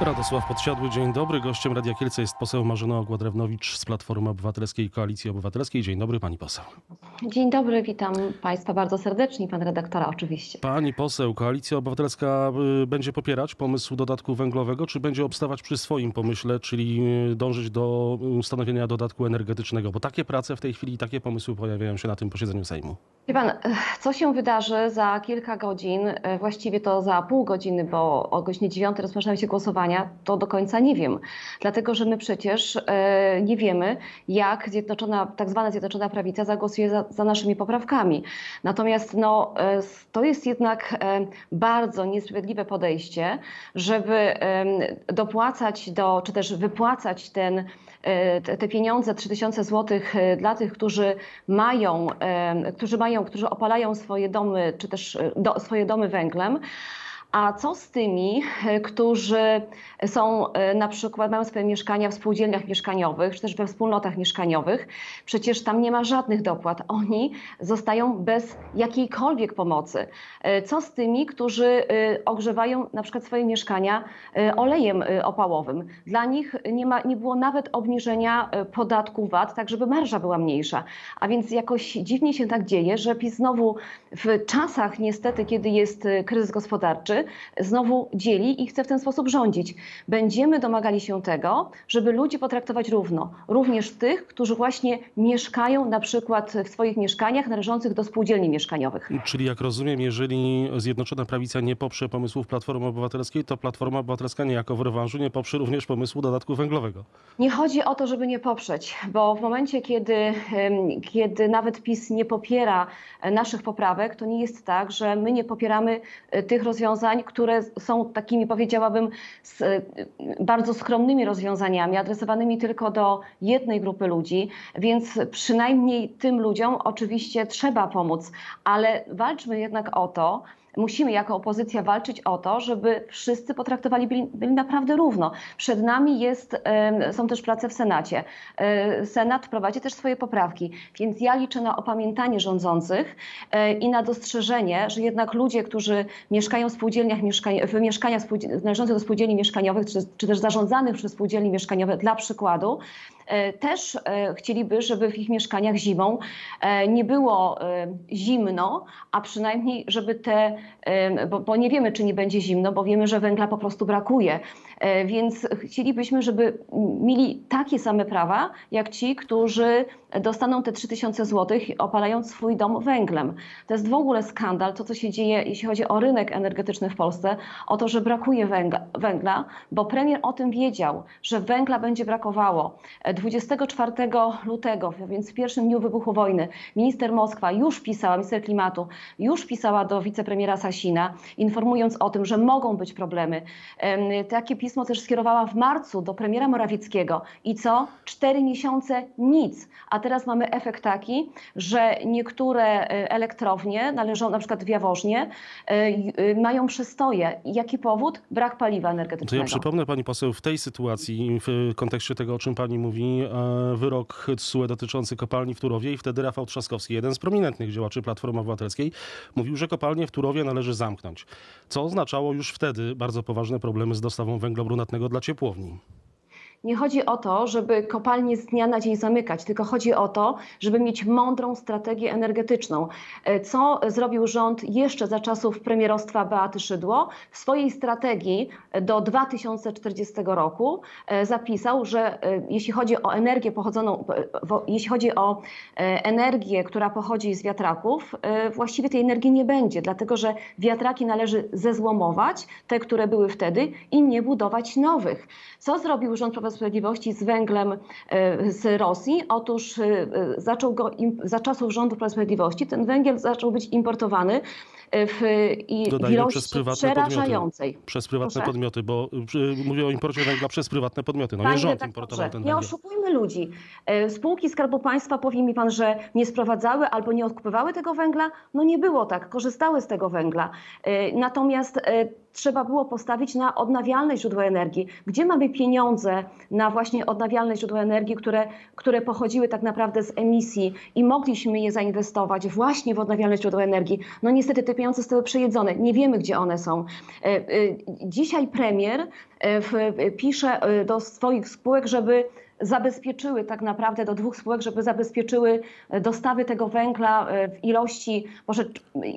Radosław Podsiadły, dzień dobry. Gościem Radia Kielce jest poseł Marzena Ogładrewnowicz z Platformy Obywatelskiej Koalicji Obywatelskiej. Dzień dobry, pani poseł. Dzień dobry, witam Państwa bardzo serdecznie, pan redaktora oczywiście. Pani poseł, Koalicja Obywatelska y, będzie popierać pomysł dodatku węglowego, czy będzie obstawać przy swoim pomyśle, czyli y, dążyć do ustanowienia dodatku energetycznego? Bo takie prace w tej chwili, takie pomysły pojawiają się na tym posiedzeniu Sejmu. Wie pan, co się wydarzy za kilka godzin, e, właściwie to za pół godziny, bo o godzinie 9 rozpoczynają się głosowania, to do końca nie wiem. Dlatego, że my przecież e, nie wiemy, jak zjednoczona, tak zwana Zjednoczona Prawica zagłosuje za, za naszymi poprawkami. Natomiast no, e, to jest jednak bardzo niesprawiedliwe podejście, żeby dopłacać do, czy też wypłacać ten te pieniądze, 3000 zł dla tych, którzy mają, którzy mają, którzy opalają swoje domy, czy też e, do, swoje domy węglem. A co z tymi, e, którzy są e, na przykład, mają swoje mieszkania w spółdzielniach mieszkaniowych, czy też we wspólnotach mieszkaniowych? Przecież tam nie ma żadnych dopłat. Oni zostają bez jakiejkolwiek pomocy. E, Co z tymi, którzy ogrzewają na przykład swoje mieszkania olejem opałowym? Dla nich nie, ma, nie było nawet obniżenia podatku VAT, tak żeby marża była mniejsza. A więc jakoś dziwnie się tak dzieje, że PiS znowu w czasach niestety, kiedy jest kryzys gospodarczy, znowu dzieli i chce w ten sposób rządzić. Będziemy domagali się tego, żeby ludzi potraktować równo. Również tych, którzy właśnie mieszkają na przykład w swoich mieszkaniach należących do spółdzielni mieszkaniowych. Czyli jak rozumiem, jeżeli Zjednoczona Prawica nie poprze pomysłów Platformy Obywatelskiej, to Platforma Obywatelska niejako w rewanżu nie poprze również pomysłu dodatku węglowego. Nie chodzi o to, żeby nie poprzeć, bo w momencie, kiedy, kiedy nawet PiS nie popiera naszych poprawek, to nie jest tak, że my nie popieramy e, tych rozwiązań, które są takimi, powiedziałabym, e, bardzo skromnymi rozwiązaniami, adresowanymi tylko do jednej grupy ludzi, więc przynajmniej tym ludziom oczywiście trzeba pomóc, ale walczmy jednak o to, Musimy jako opozycja walczyć o to, żeby wszyscy potraktowali byli, byli naprawdę równo. Przed nami jest, są też prace w Senacie. E, Senat prowadzi też swoje poprawki, więc ja liczę na opamiętanie rządzących e, i na dostrzeżenie, że jednak ludzie, którzy mieszkają w spółdzielniach, w mieszkaniach należących do spółdzielni mieszkaniowych, czy, czy też zarządzanych przez spółdzielni mieszkaniowe, dla przykładu, też e, chcieliby, żeby w ich mieszkaniach zimą e, nie było e, zimno, a przynajmniej, żeby te, e, bo, bo nie wiemy, czy nie będzie zimno, bo wiemy, że węgla po prostu brakuje. E, Więc chcielibyśmy, żeby mieli takie same prawa, jak ci, którzy dostaną te 3000 zł opalając swój dom węglem. To jest w ogóle skandal, to co się dzieje, jeśli chodzi o rynek energetyczny w Polsce, o to, że brakuje węgla, bo premier o tym wiedział, że węgla będzie brakowało. E, 24 lutego, więc w pierwszym dniu wybuchu wojny, minister Moskwa już pisała, minister klimatu, już pisała do wicepremiera Sasina, informując o tym, że mogą być problemy. Em, Takie pismo też skierowała w marcu do premiera Morawieckiego. I co? Cztery miesiące nic. A teraz mamy efekt taki, że niektóre e, elektrownie, należą na przykład w Jaworznie, i- e, mają przestoje. I Jaki powód? Brak paliwa To energetycznego. ja przypomnę pani poseł, w tej sytuacji, w kontekście tego, o czym pani mówi, e, wyrok TSUE dotyczący kopalni w Turowie i wtedy Rafał Trzaskowski, jeden z prominentnych działaczy Platformy Obywatelskiej, mówił, że kopalnię w Turowie należy zamknąć. Co oznaczało już wtedy bardzo poważne problemy z dostawą węgla brunatnego dla ciepłowni. Nie chodzi o to, żeby kopalnie z dnia na dzień zamykać, tylko chodzi o to, żeby mieć mądrą strategię energetyczną. E, Co zrobił rząd jeszcze za czasów premierostwa Beaty Szydło? W swojej strategii do 2040 roku e, zapisał, że e, jeśli chodzi o energię pochodzoną, e, jeśli chodzi o e, energię, która pochodzi z wiatraków, e, właściwie tej energii nie będzie, dlatego że wiatraki należy zezłomować, te, które były wtedy, i nie budować nowych. Co zrobił rząd i Sprawiedliwości z węglem e, z Rosji? Otóż e, zaczął go za czasów rządu Prawa Sprawiedliwości ten węgiel zaczął być importowany e, w, i Dodajmy ilości przez prywatne podmioty. przerażającej. Przez prywatne Proszę? podmioty, bo mówię o imporcie węgla przez prywatne podmioty. No nie rząd redaktorze, importował ten Nie węgiel. oszukujmy ludzi. Spółki Skarbu Państwa, powie mi pan, że nie sprowadzały albo nie odkupywały tego węgla? No nie było tak, korzystały z tego węgla. Natomiast trzeba było postawić na odnawialne źródła energii. Gdzie mamy pieniądze na właśnie odnawialne źródła energii, które, które pochodziły tak naprawdę z emisji i mogliśmy je zainwestować właśnie w odnawialne źródła energii? No niestety te pieniądze zostały przejedzone. Nie wiemy, gdzie one są. E, e, Dzisiaj premier e, pisze do swoich spółek, żeby zabezpieczyły tak naprawdę do dwóch spółek, żeby zabezpieczyły e, dostawy tego węgla e, w ilości, może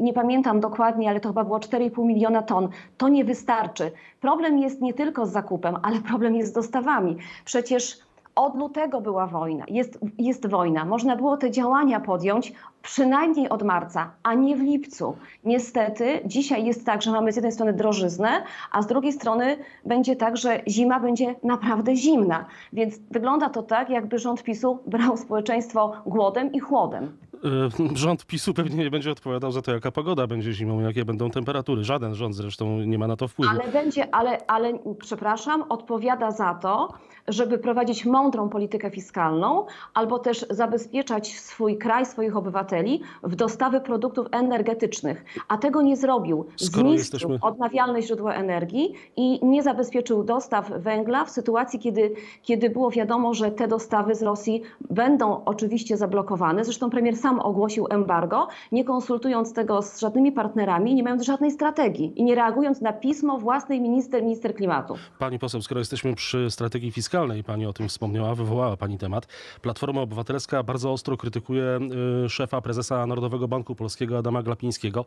nie pamiętam dokładnie, ale to chyba było 4,5 miliona ton. To nie wystarczy. Problem jest nie tylko z zakupem, ale problem jest z dostawami. Przecież od lutego była wojna, jest, jest wojna. Można było te działania podjąć przynajmniej od marca, a nie w lipcu. Niestety dzisiaj jest tak, że mamy z jednej strony drożyznę, a z drugiej strony będzie tak, że zima będzie naprawdę zimna. Więc wygląda to tak, jakby rząd PiSu brał społeczeństwo głodem i chłodem. E, Rząd PiSu pewnie nie będzie odpowiadał za to, jaka pogoda będzie zimą, jakie będą temperatury. Żaden rząd zresztą nie ma na to wpływu. Ale będzie, ale, ale przepraszam, odpowiada za to, żeby prowadzić mądrą politykę fiskalną, albo też zabezpieczać swój kraj, swoich obywateli w dostawy produktów energetycznych. A tego nie zrobił. Zniszczył jesteśmy- odnawialne źródła energii i nie zabezpieczył dostaw węgla w sytuacji, kiedy, kiedy było wiadomo, że te dostawy z Rosji będą oczywiście zablokowane. Zresztą premier sam ogłosił embargo, nie konsultując tego z żadnymi partnerami, nie mając żadnej strategii i nie reagując na pismo własnej minister, minister klimatu. Pani poseł, skoro jesteśmy przy strategii fiskalnej, pani o tym wspomniała, wywołała pani temat. Platforma Obywatelska bardzo ostro krytykuje y, szefa prezesa Narodowego Banku Polskiego Adama Glapińskiego.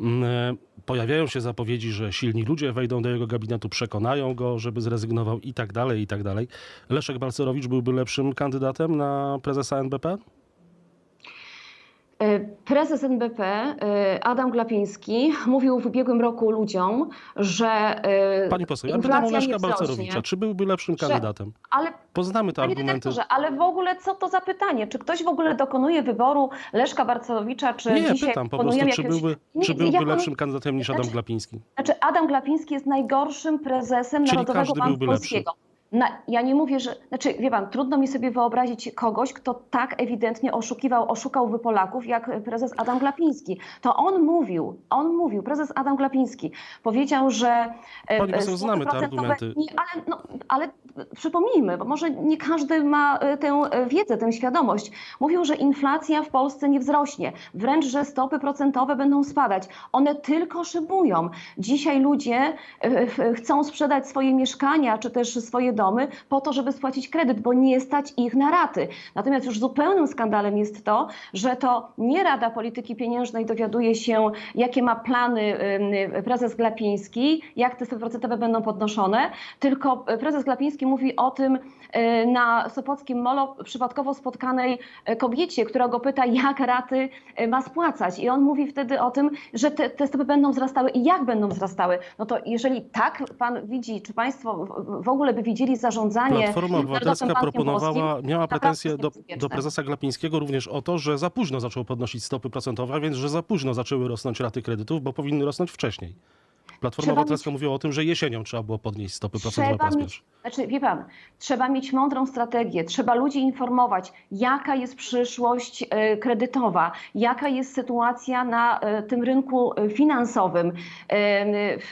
Mm, y, Pojawiają się zapowiedzi, że silni ludzie wejdą do jego gabinetu, przekonają go, żeby zrezygnował i tak dalej, i tak dalej. Leszek Balcerowicz byłby lepszym kandydatem na prezesa NBP? E, Prezes NBP e, Adam Glapiński mówił w ubiegłym roku ludziom, że e, Pani poseł, ja pytam Leszka. Balcerowicza. Czy byłby lepszym Że- kandydatem? Ale Poznamy te Panie argumenty. ale w ogóle co to za pytanie? Czy ktoś w ogóle dokonuje wyboru Leszka Barcelowicza, czy Nie, dzisiaj pytam po prostu, czy byłby, czy byłby ja panu- lepszym kandydatem niż Adam Znaczy- Glapiński? Znaczy Adam Glapiński jest najgorszym prezesem Czyli Narodowego Banku byłby lepszy. Na, ja nie mówię, że. Znaczy, wie pan, trudno mi sobie wyobrazić kogoś, kto tak ewidentnie oszukiwał, oszukałby Polaków, jak prezes Adam Glapiński. To on mówił, on mówił, prezes Adam Glapiński powiedział, że. e, Pani e, poseł, znamy te argumenty. Nie, ale, no, ale przypomnijmy, bo może nie każdy ma e, tę e, wiedzę, tę świadomość. Mówił, że inflacja w Polsce nie wzrośnie, wręcz, że stopy procentowe będą spadać. One tylko szybują. Dzisiaj ludzie e, e, chcą sprzedać swoje mieszkania czy też swoje domy po to, żeby spłacić kredyt, bo nie stać ich na raty. Natomiast już zupełnym skandalem jest to, że to nie Rada Polityki Pieniężnej dowiaduje się, jakie ma plany prezes Glapiński, jak te stopy procentowe będą podnoszone, tylko prezes Glapiński mówi o tym e, na Sopockim Molo przypadkowo spotkanej e, kobiecie, która go pyta, jak raty e, ma spłacać. I on mówi wtedy o tym, że te, te stopy będą wzrastały i jak będą wzrastały. No to jeżeli tak pan widzi, czy państwo w ogóle by widzieli zarządzanie Platforma Obywatelska proponowała, Polskim, miała pretensje do, do prezesa Glapińskiego również o to, że za późno zaczął podnosić stopy procentowe, a więc że za późno zaczęły rosnąć raty kredytów, bo powinny rosnąć wcześniej. Platforma Trzeba Obywatelska mieć- mówiła o tym, że jesienią trzeba było podnieść stopy procentowe po raz mieć, znaczy wie pan, trzeba mieć mądrą strategię, trzeba ludzi informować, jaka jest przyszłość e, kredytowa, jaka jest sytuacja na e, tym rynku e, finansowym.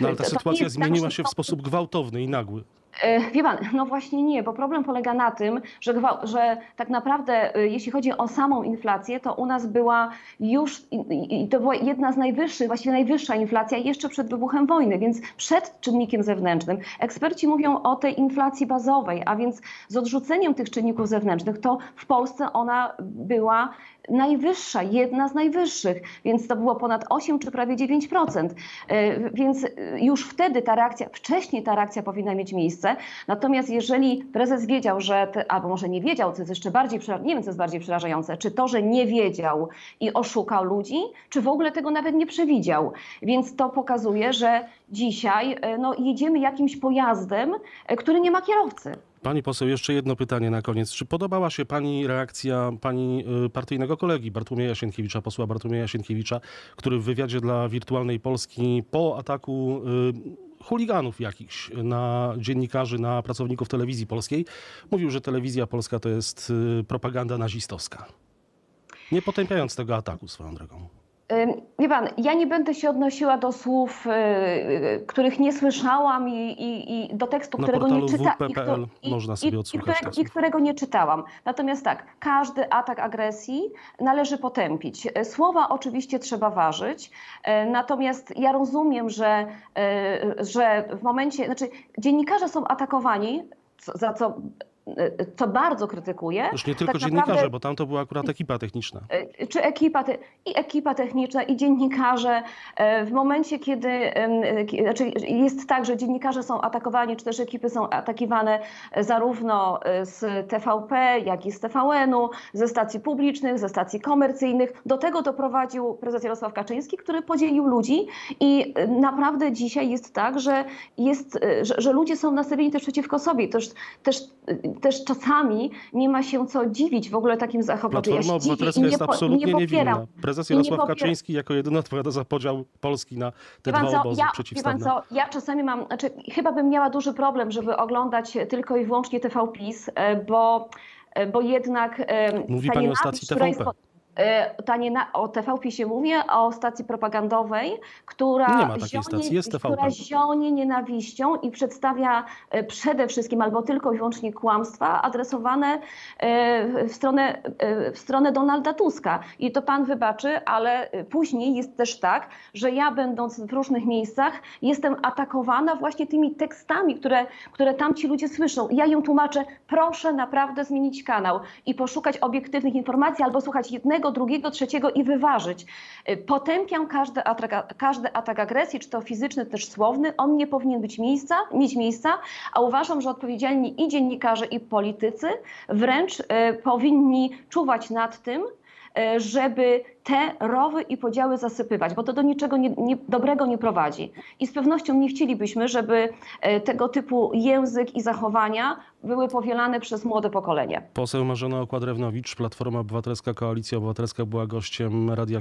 No ale ta to sytuacja tak, zmieniła że się w sposób gwałtowny i nagły. E, Wie pan, no właśnie nie, bo problem polega na tym, że, że tak naprawdę e, jeśli chodzi o samą inflację, to u nas była już, i to była jedna z najwyższych, właściwie najwyższa inflacja jeszcze przed wybuchem wojny, więc przed czynnikiem zewnętrznym. Eksperci mówią o tej inflacji bazowej, a więc z odrzuceniem tych czynników zewnętrznych, to w Polsce ona była najwyższa, jedna z najwyższych, więc to było ponad 8 czy prawie 9%. E, Więc już wtedy ta reakcja, wcześniej ta reakcja powinna mieć miejsce. Natomiast jeżeli prezes wiedział, że, te, albo może nie wiedział, co jest jeszcze bardziej, nie wiem, co jest bardziej przerażające, czy to, że nie wiedział i oszukał ludzi, czy w ogóle tego nawet nie przewidział. Więc to pokazuje, że dzisiaj e, no, jedziemy jakimś pojazdem, e, który nie ma kierowcy. Pani poseł, jeszcze jedno pytanie na koniec. Czy podobała się pani reakcja pani y, partyjnego kolegi Bartłomieja Sienkiewicza, posła Bartłomieja Sienkiewicza, który w wywiadzie dla Wirtualnej Polski po ataku y, chuliganów jakichś na dziennikarzy, na pracowników telewizji polskiej, mówił, że telewizja polska to jest y, propaganda nazistowska. Nie potępiając tego ataku swoją drogą. Wie pan, ja nie będę się odnosiła do słów, y, y, których nie słyszałam i, i, i do tekstu, Na którego nie czytałam. i, którego, tych I którego nie czytałam. Natomiast tak, każdy atak agresji należy potępić. E, Słowa oczywiście trzeba ważyć, natomiast ja rozumiem, że, że w momencie, znaczy dziennikarze są atakowani, za co, co bardzo krytykuję. Już nie tylko tak dziennikarze, naprawdę- bo tam to była akurat ekipa techniczna. E, czy ekipa, te, i ekipa techniczna, i dziennikarze, e, w momencie, kiedy znaczy jest tak, że dziennikarze są atakowani, czy też ekipy są atakowane e, zarówno z TVP, jak i z TVN-u, ze stacji publicznych, ze stacji komercyjnych. Do tego doprowadził prezes Jarosław Kaczyński, który podzielił ludzi i naprawdę dzisiaj jest tak, że, jest, że, że ludzie są nastawieni też przeciwko sobie. Też, też, też czasami nie ma się co dziwić w ogóle takim zachowaniu. Ja Platforma dziwię Obywatelska nie jest absolutnie nie niewinna. Prezes nie Jarosław popieram. Kaczyński jako jedyny odpowiada za podział Polski na te pan dwa co, obozy ja, wie pan przeciwstawne. co, ja czasami mam, znaczy chyba bym miała duży problem, żeby oglądać tylko i wyłącznie TV PiS, e, bo, e, bo jednak... e, Mówi pani o stacji TVP. jest e, Ta niena- o TV PiSie mówię, o stacji propagandowej, która, Nie ma zionie, stacji, jest TVP. która zionie nienawiścią i przedstawia e, przede wszystkim albo tylko i wyłącznie kłamstwa adresowane e, w stronę, w stronę Donalda Tuska. I to pan wybaczy, ale później jest też tak, że ja będąc w różnych miejscach jestem atakowana właśnie tymi tekstami, które, które tam ci ludzie słyszą. Ja ją tłumaczę, proszę naprawdę zmienić kanał i poszukać obiektywnych informacji albo słuchać jednego, drugiego, trzeciego i wyważyć. Y, Potępiam każdy atak, każdy atak agresji, czy to fizyczny, też słowny. On nie powinien być miejsca, mieć miejsca, a uważam, że odpowiedzialni i dziennikarze, i politycy wręcz y, powinni czuwać nad tym, żeby te rowy i podziały zasypywać, bo to do niczego nie, nie, dobrego nie prowadzi. I z pewnością nie chcielibyśmy, żeby e, tego typu język i zachowania były powielane przez młode pokolenie. Poseł Marzena Okład-Rewnowicz, Platforma Obywatelska, Koalicja Obywatelska była gościem Radia